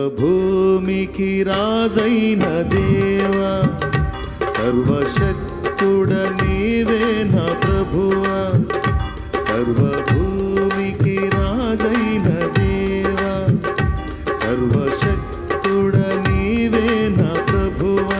సర్వభూమికి రాజైన దేవా సర్వశక్తుడ నీవే నా ప్రభువా సర్వభూమికి రాజైన దేవా సర్వశక్తుడ నీవే నా ప్రభువా.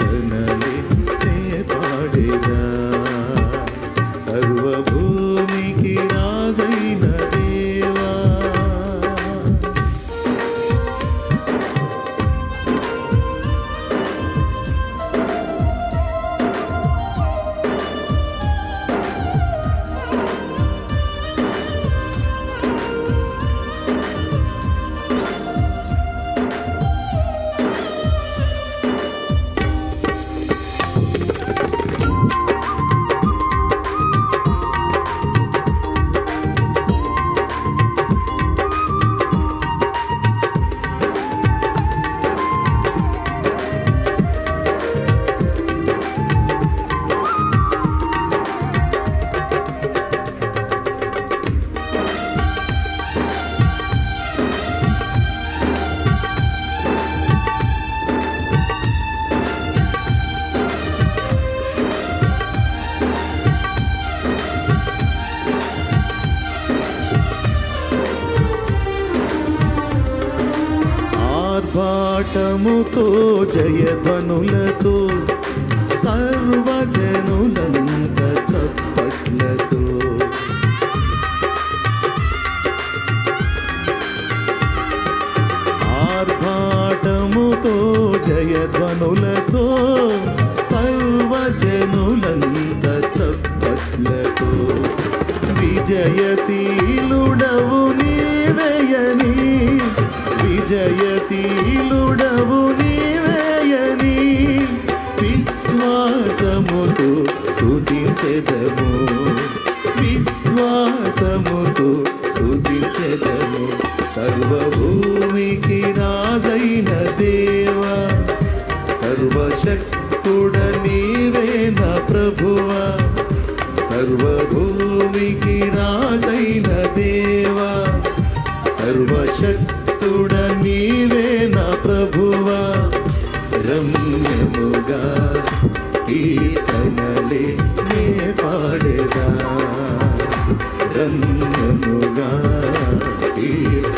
కీర్తనలి నామముతో జయధ్వనులతో సర్వజనులంత చప్పట్లతో. ఆర్భాటముతో జయధ్వనులతో సర్వజనులంత చప్పట్లతో. విజయశీలుడవు నీవేయని జయశీలుడవు నీవేయని విశ్వాసముతో స్తుతించెదము. విశ్వాసముతో స్తుతించెదము. సర్వభూమికి రాజైన దేవా సర్వశక్తుడ నీవే నా ప్రభువా. సర్వభూమికి రాజైన దేవా సర్వశక్తుడ రమ్యముగా కీర్తనలే నే పాడేదా? రమ్యముగా కీర్తనలే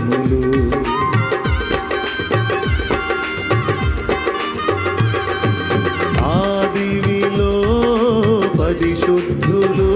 దినములు ఆదివిలో పరిశుద్ధులు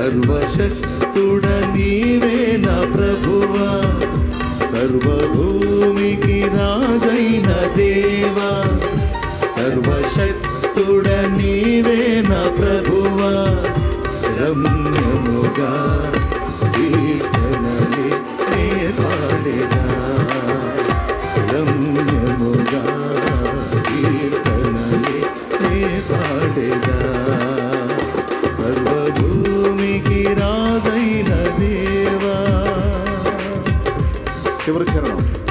సర్వశక్తుడ నీవే నా ప్రభువా? సర్వభూమికి రాజైన దేవా? సర్వశక్తుడ నీవే నా ప్రభువా? రమ్యముగా ശിവൃക്ഷരണം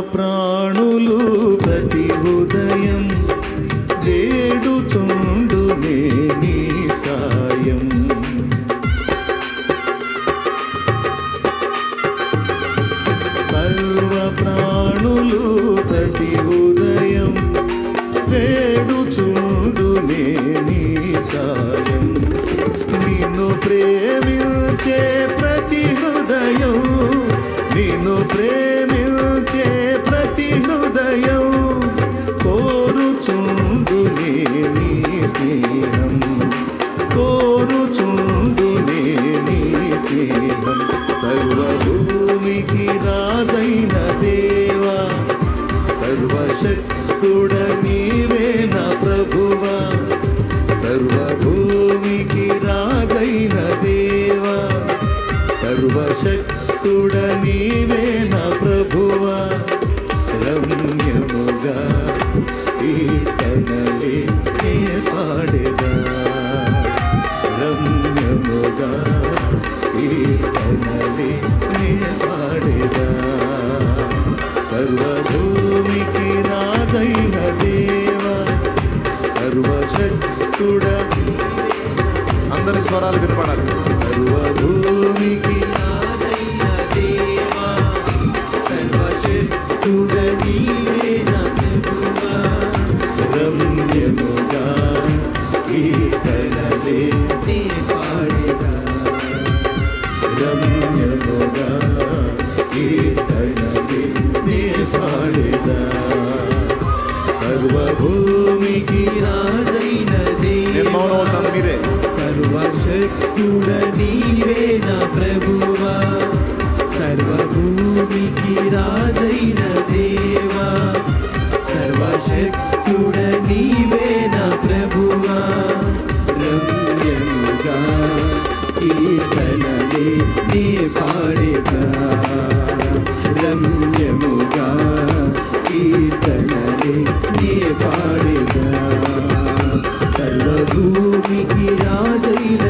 ప్రాణులు ప్రతి ఉదయం వేడుచుండు నీ సాయం. సర్వ ప్రాణులు ప్రతి ఉదయం భూమికి రాజైన దేవా సర్వశక్తుడ నీవే రక్షకుడ నీవేన ప్రభువా సర్వభూమికి రాజైన దేవా సర్వశక్తుడ నీవేన ప్రభువా రమ్యంగా కీర్తనలే నీ పాడేదా రమ్యముగా కీర్తనలే నీ పాడేదా సర్వభూమికి రాజైన